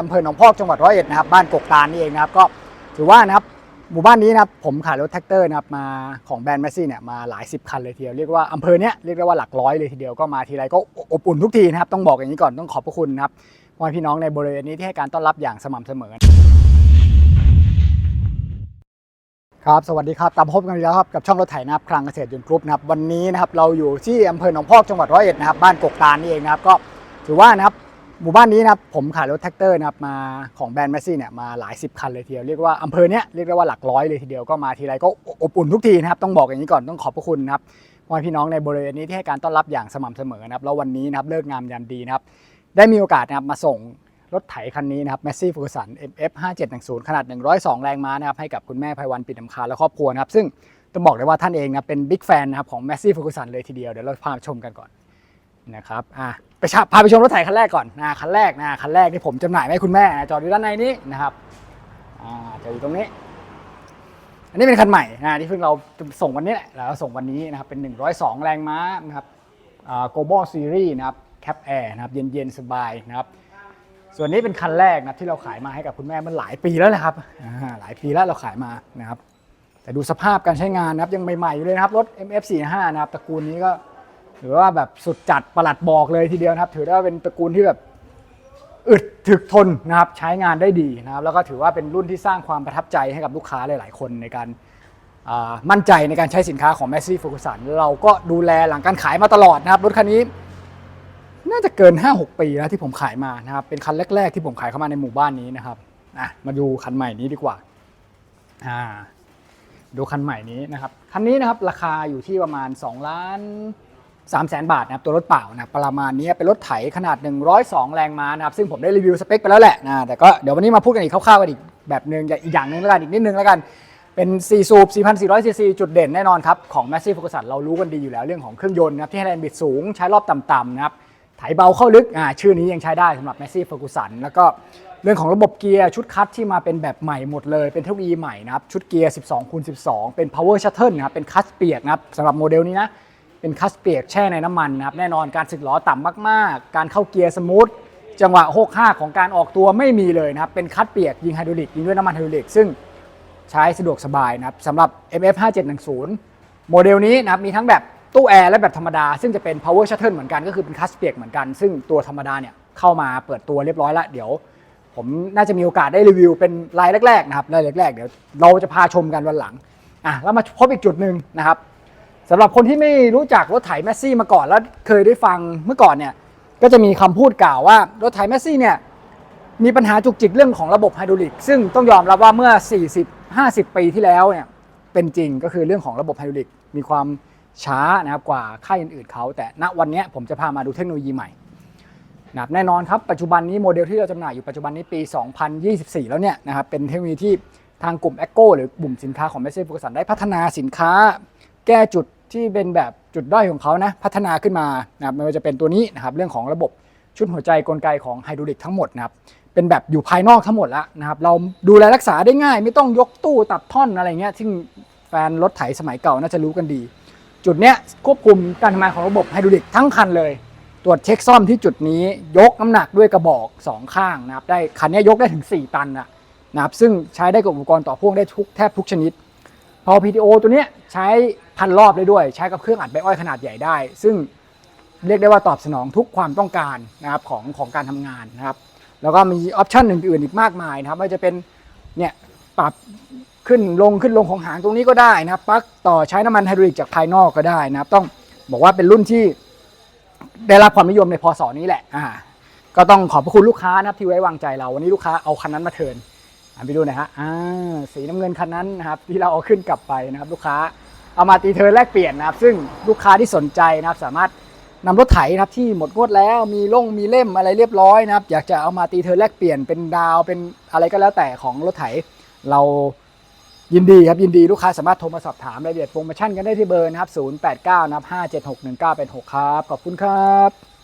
อำเภอหนองพอกจังหวัดร้อยเอ็ดนะครับบ้านกกตาลนี่เองนะครับก็ถือว่านะครับหมู่บ้านนี้นะครับผมขายรถแท็กเตอร์นะครับมาของแบรนด์แมสซี่เนี่ยมาหลายสิบคันเลยทีเดียวเรียกว่าอำเภอเนี้ยเรียกได้ว่าหลักร้อยเลยทีเดียวก็มาทีไรก็อบอุ่นทุกทีนะครับต้องบอกอย่างนี้ก่อนต้องขอบพระคุณนะครับพ่อแม่พี่น้องในบริเวณนี้ที่ให้การต้อนรับอย่างสม่ำเสมอครับสวัสดีครับตามพบกันอีกแล้วครับกับช่องรถไถนะครับคลังเกษตรยนต์กรุ๊ปนะครับวันนี้นะครับเราอยู่ที่อำเภอหนองพอกจังหวัดร้อยเอ็ดนะครับบ้านกกตาลนี่เองนะครับก็ถือว่านะครับ หมู่บ้านนี้นะครับผมขายรถแท็กเตอร์นะครับมาของแบรนด์แมสซี่เนี่ยมาหลายสิบคันเลยทีเดียวเรียกว่าอำเภอเนี้ยเรียกได้ว่าหลักร้อยเลยทีเดียวก็มาทีไรก็อบอุ่นทุกทีนะครับต้องบอกอย่างนี้ก่อนต้องขอบพระคุณนะครับพ่อพี่น้องในบริเวณนี้ที่ให้การต้อนรับอย่างสม่ำเสมอนะครับแล้ววันนี้นะครับเลิกงามยามดีนะครับได้มีโอกาสนะครับมาส่งรถไถคันนี้นะครับ Massey Ferguson MF 5710ขนาด 102 แรงม้านะครับให้กับคุณแม่ไพวันปิดน้ำคาและครอบครัวนะครับซึ่งต้องบอกเลยว่าท่านเองนะเป็นบิ๊กแฟนนะครับของ Massey Ferguson เลยทีเดียวเดี๋ยวเราพาชมกันก่อน นะครับอะไปพาไปชมรถไถคันแรกก่อนนะคันแรกนะคันแรกที่ผมจำหน่ายให้คุณแม่จอดอยู่ด้านในนี้นะครับอ่าจอดอยู่ตรงนี้ อันนี้เป็นคันใหม่นะที่เพิ่งเราส่งวันนี้แหละแล้วส่งวันนี้นะครับเป็น 102 แรงม้านะครับอ่า Global Series นะครับแคปแอร์นะครับเย็นๆสบายนะครับส่วนนี้เป็นคันแรกนะที่เราขายมาให้กับคุณแม่มันหลายปีแล้วนะครับอ่าหลายปีแล้วเราขายมานะครับ แต่ดูสภาพการใช้งานนะครับยังใหม่ๆอยู่เลยนะครับรถ MF45 นะครับตระกูลนี้ก็ ถือว่าแบบสุดจัดประหลัดบอกเลยทีเดียวนะครับ ถือได้ว่าเป็นตระกูลที่แบบอึดถึกทนนะครับใช้งานได้ดีนะครับ แล้วก็ถือว่าเป็นรุ่นที่สร้างความประทับใจให้กับลูกค้าหลาย ๆ คนในการมั่นใจในการใช้สินค้าของ Massey Ferguson เราก็ดูแลหลังการขายมาตลอดนะครับรถคันนี้น่าจะเกิน 5-6 ปีแล้วที่ผมขายมานะครับเป็นคันแรก ๆ ที่ผมขายเข้ามาในหมู่บ้านนี้นะครับมาดูคันใหม่นี้ดีกว่าอ่าดูคันใหม่นี้นะครับคันนี้นะครับราคาอยู่ที่ประมาณ2ล้าน 3แสนบาทนะครับตัวรถเปล่านะประมาณนี้เป็นรถไถขนาด 102 แรงม้านะครับซึ่งผมได้รีวิวสเปคไปแล้วแหละนะแต่ก็เดี๋ยววันนี้มาพูดกันอีกคร่าวๆกันอีกแบบหนึ่งอีกอย่างหนึ่งแล้วกันอีกนิดนึงแล้วกันเป็น4สูบ 4,400 ซีซี จุดเด่นแน่นอนครับ ของ Massey Ferguson เรารู้กันดีอยู่แล้วเรื่องของเครื่องยนต์นะครับที่ให้แรงบิดสูงใช้รอบต่ำๆนะครับไถเบาเข้าลึกอ่าชื่อนี้ยังใช้ได้สำหรับ Massey Ferguson แล้วก็เรื่องของระบบเกียร์ชุดคัดที่มาเป็นแบบใหม่หมดเลย เป็นเทคโนโลยีใหม่นะครับชุดเกียร์ 12คูณ12 เป็น power shuttle นะครับเป็นคัสเปียกนะครับสำหรับโมเดลนี้นะ เป็นคัสเปียกแช่ในน้ำมันนะครับแน่นอนการสึกล้อต่ำมากๆ การเข้าเกียร์สมูทจังหวะโหกห้าของการออกตัวไม่มีเลยนะครับเป็นคัสเปียกยิงไฮดรอลิกยิงด้วยน้ำมันไฮดรอลิกซึ่งใช้สะดวกสบายนะครับสำหรับ MF 5710 โมเดลนี้นะครับมีทั้งแบบตู้แอร์และแบบธรรมดา ซึ่งจะเป็น power shuttle เหมือนกันก็คือเป็นคัสเปียกเหมือนกัน ซึ่งตัวธรรมดาเนี่ยเข้ามาเปิดตัวเรียบร้อยแล้วเดี๋ยว ผมน่าจะมีโอกาสได้รีวิวเป็นรายแรกๆนะครับรายแรกๆเดี๋ยวเราจะพาชมกันวันหลังอะแล้วมาพบอีกจุดหนึ่งนะครับ สำหรับคนที่ไม่รู้จักรถไถแมสซี่มาก่อนแล้วเคยได้ฟังเมื่อก่อนเนี่ยก็จะมีคำพูดกล่าวว่ารถไถแมสซี่เนี่ยมีปัญหาจุกจิกเรื่องของระบบไฮดรอลิกซึ่งต้องยอมรับว่าเมื่อ 40 50 ปีที่แล้วเนี่ยเป็นจริงก็คือเรื่องของระบบไฮดรอลิกมีความช้านะครับกว่าค่ายอื่นๆเขา แต่ณวันนี้ผมจะพามาดูเทคโนโลยีใหม่นะครับแน่นอนครับ ปัจจุบันนี้โมเดลที่เราจำหน่ายอยู่ปัจจุบันนี้ปี 2024 แล้วเนี่ยนะครับเป็นเทคโนโลยีที่ทางกลุ่ม e c o หรือกลุ่มสินค้าของ m e s s e r Ferguson ได้พัฒนาสินค้า แก้จุด ที่เป็นแบบจุดด้อยของเขานะพัฒนาขึ้นมานะครับไม่ว่าจะเป็นตัวนี้นะครับเรื่องของระบบชุดหัวใจกลไกของไฮดรอลิกทั้งหมดนะครับเป็นแบบอยู่ภายนอกทั้งหมดแล้วนะครับเราดูแลรักษาได้ง่าย ไม่ต้องยกตู้ตัดท่อนอะไรเงี้ยซึ่งแฟนรถไถสมัยเก่าน่าจะรู้กันดี จุดเนี้ยควบคุมการทำงานของระบบไฮดรอลิกทั้งคันเลย ตรวจเช็คซ่อมที่จุดนี้ยกน้ำหนักด้วยกระบอก2ข้างนะครับได้คันนี้ยกได้ถึง 4 ตันนะนะครับซึ่งใช้ได้กับอุปกรณ์ต่อพ่วงได้ทุกแทบทุกชนิด พอ PTO ตัวเนี้ยใช้พันรอบได้ด้วย ใช้กับเครื่องอัดใบอ้อยขนาดใหญ่ได้ ซึ่งเรียกได้ว่าตอบสนองทุกความต้องการนะครับของของการทำงานนะครับแล้วก็มีออปชันอื่นๆอีกมากมายนะครับไม่ว่าจะเป็นเนี่ยปรับขึ้นลงขึ้นลงของหางตรงนี้ก็ได้นะครับปลั๊กต่อใช้น้ำมันไฮดรอลิกจากภายนอกก็ได้นะครับ ต้องบอกว่าเป็นรุ่นที่ได้รับความนิยมในพศนี้แหละอ่าก็ต้องขอบพระคุณลูกค้านะครับที่ไว้วางใจเรา วันนี้ลูกค้าเอาคันนั้นมาเทิร์น อะไปดูหน่อยฮะอ่าสีน้ำเงินคันนั้นนะครับที่เราเอาขึ้นกลับไปนะครับ ลูกค้าเอามาตีเทิร์แลกเปลี่ยนนะครับ ซึ่งลูกค้าที่สนใจนะครับ สามารถนำรถไถนะครับที่หมดงวดแล้วมีล่งมีเล่มอะไรเรียบร้อยนะครับ อยากจะเอามาตีเธอแลกเปลี่ยนเป็นดาวเป็นอะไรก็แล้วแต่ของรถไถเรายินดีครับยินดีลูกค้าสามารถโทรมาสอบถามรายละเอียดโปรโมชั่นกันได้ที่เบอร์นะครับ 089นะครับ5761986 ครับ ขอบคุณครับ